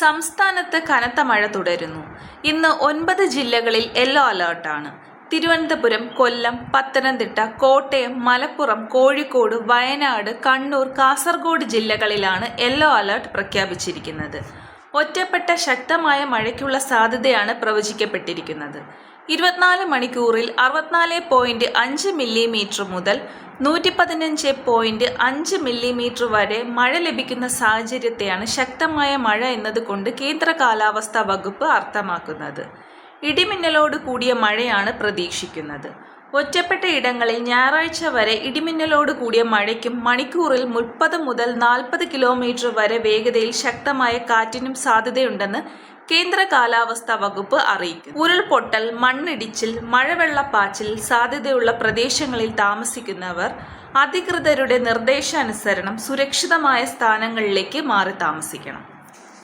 സംസ്ഥാനത്ത് കനത്ത മഴ തുടരുന്നു. ഇന്ന് ഒൻപത് ജില്ലകളിൽ യെല്ലോ അലേർട്ടാണ്. തിരുവനന്തപുരം കൊല്ലം പത്തനംതിട്ട കോട്ടയം മലപ്പുറം കോഴിക്കോട് വയനാട് കണ്ണൂർ കാസർഗോഡ് ജില്ലകളിലാണ് യെല്ലോ അലേർട്ട് പ്രഖ്യാപിച്ചിരിക്കുന്നത്. ഒറ്റപ്പെട്ട ശക്തമായ മഴയ്ക്കുള്ള സാധ്യതയാണ് പ്രവചിക്കപ്പെട്ടിരിക്കുന്നത്. ഇരുപത്തിനാല് മണിക്കൂറിൽ അറുപത്തിനാല് പോയിന്റ് അഞ്ച് മില്ലിമീറ്റർ മുതൽ നൂറ്റി പതിനഞ്ച് പോയിന്റ് അഞ്ച് മില്ലിമീറ്റർ വരെ മഴ ലഭിക്കുന്ന സാഹചര്യത്തെയാണ് ശക്തമായ മഴ എന്നതുകൊണ്ട് കേന്ദ്ര കാലാവസ്ഥാ വകുപ്പ് അർത്ഥമാക്കുന്നത്. ഇടിമിന്നലോട് കൂടിയ മഴയാണ് പ്രതീക്ഷിക്കുന്നത്. ഒറ്റപ്പെട്ട ഇടങ്ങളിൽ ഞായറാഴ്ച വരെ ഇടിമിന്നലോട് കൂടിയ മഴയ്ക്കും മണിക്കൂറിൽ മുപ്പത് മുതൽ നാൽപ്പത് കിലോമീറ്റർ വരെ വേഗതയിൽ ശക്തമായ കാറ്റിനും സാധ്യതയുണ്ടെന്ന് കേന്ദ്ര കാലാവസ്ഥാ വകുപ്പ് അറിയിക്കും ഉരുൾപൊട്ടൽ മണ്ണിടിച്ചിൽ മഴവെള്ളപ്പാച്ചിൽ സാധ്യതയുള്ള പ്രദേശങ്ങളിൽ താമസിക്കുന്നവർ അധികൃതരുടെ നിർദ്ദേശാനുസരണം സുരക്ഷിതമായ സ്ഥാനങ്ങളിലേക്ക് മാറി താമസിക്കണം.